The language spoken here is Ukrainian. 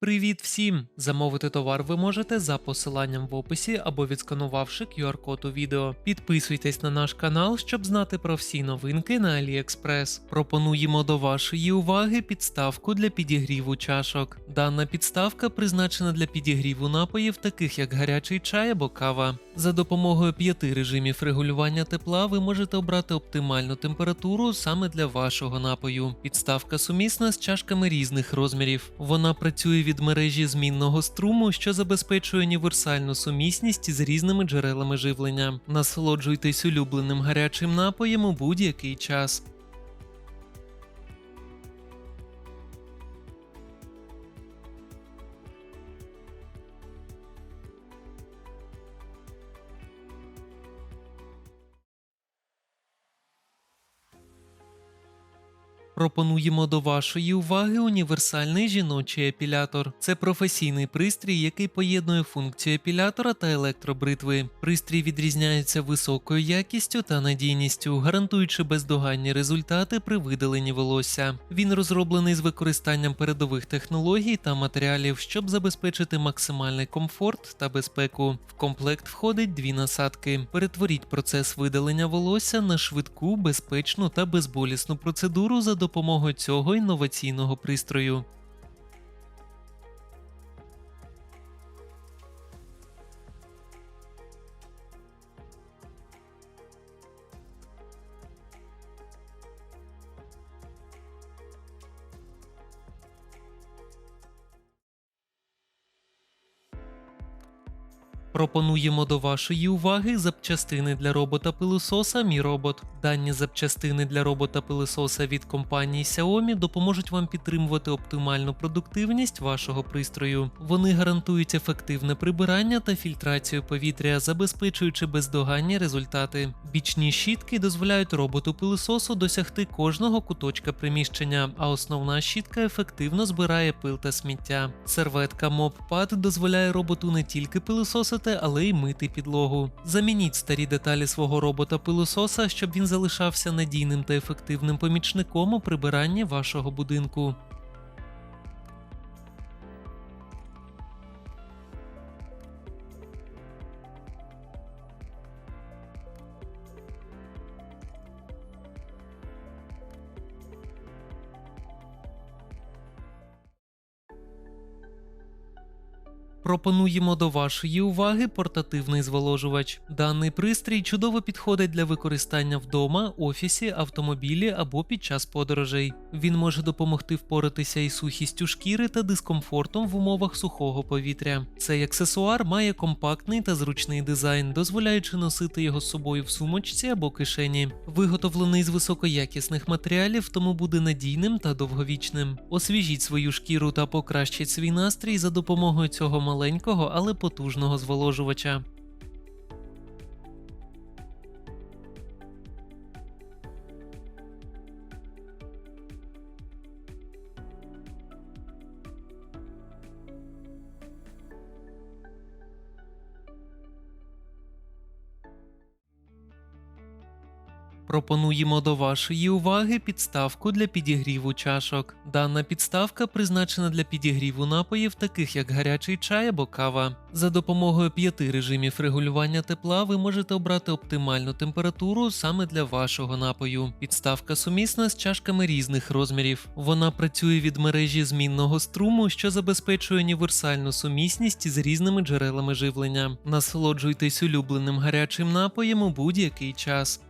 Привіт всім! Замовити товар ви можете за посиланням в описі або відсканувавши QR-код у відео. Підписуйтесь на наш канал, щоб знати про всі новинки на AliExpress. Пропонуємо до вашої уваги підставку для підігріву чашок. Дана підставка призначена для підігріву напоїв, таких як гарячий чай або кава. За допомогою п'яти режимів регулювання тепла ви можете обрати оптимальну температуру саме для вашого напою. Підставка сумісна з чашками різних розмірів. Вона працює від мережі змінного струму, що забезпечує універсальну сумісність з різними джерелами живлення. Насолоджуйтесь улюбленим гарячим напоєм у будь-який час. Пропонуємо до вашої уваги універсальний жіночий епілятор. Це професійний пристрій, який поєднує функцію епілятора та електробритви. Пристрій відрізняється високою якістю та надійністю, гарантуючи бездоганні результати при видаленні волосся. Він розроблений з використанням передових технологій та матеріалів, щоб забезпечити максимальний комфорт та безпеку. В комплект входить дві насадки. Перетворіть процес видалення волосся на швидку, безпечну та безболісну процедуру за допомогою цього інноваційного пристрою. Пропонуємо до вашої уваги запчастини для робота-пилососа Mi Robot. Дані запчастини для робота-пилососа від компанії Xiaomi допоможуть вам підтримувати оптимальну продуктивність вашого пристрою. Вони гарантують ефективне прибирання та фільтрацію повітря, забезпечуючи бездоганні результати. Бічні щітки дозволяють роботу-пилососу досягти кожного куточка приміщення, а основна щітка ефективно збирає пил та сміття. Серветка Mop-Pad дозволяє роботу не тільки пилососити, але й мити підлогу. Замініть старі деталі свого робота-пилососа, щоб він залишався надійним та ефективним помічником у прибиранні вашого будинку. Пропонуємо до вашої уваги портативний зволожувач. Даний пристрій чудово підходить для використання вдома, офісі, автомобілі або під час подорожей. Він може допомогти впоратися із сухістю шкіри та дискомфортом в умовах сухого повітря. Цей аксесуар має компактний та зручний дизайн, дозволяючи носити його з собою в сумочці або кишені. Виготовлений з високоякісних матеріалів, тому буде надійним та довговічним. Освіжіть свою шкіру та покращіть свій настрій за допомогою цього маленького, але потужного зволожувача. Пропонуємо до вашої уваги підставку для підігріву чашок. Дана підставка призначена для підігріву напоїв, таких як гарячий чай або кава. За допомогою п'яти режимів регулювання тепла ви можете обрати оптимальну температуру саме для вашого напою. Підставка сумісна з чашками різних розмірів. Вона працює від мережі змінного струму, що забезпечує універсальну сумісність з різними джерелами живлення. Насолоджуйтесь улюбленим гарячим напоєм у будь-який час.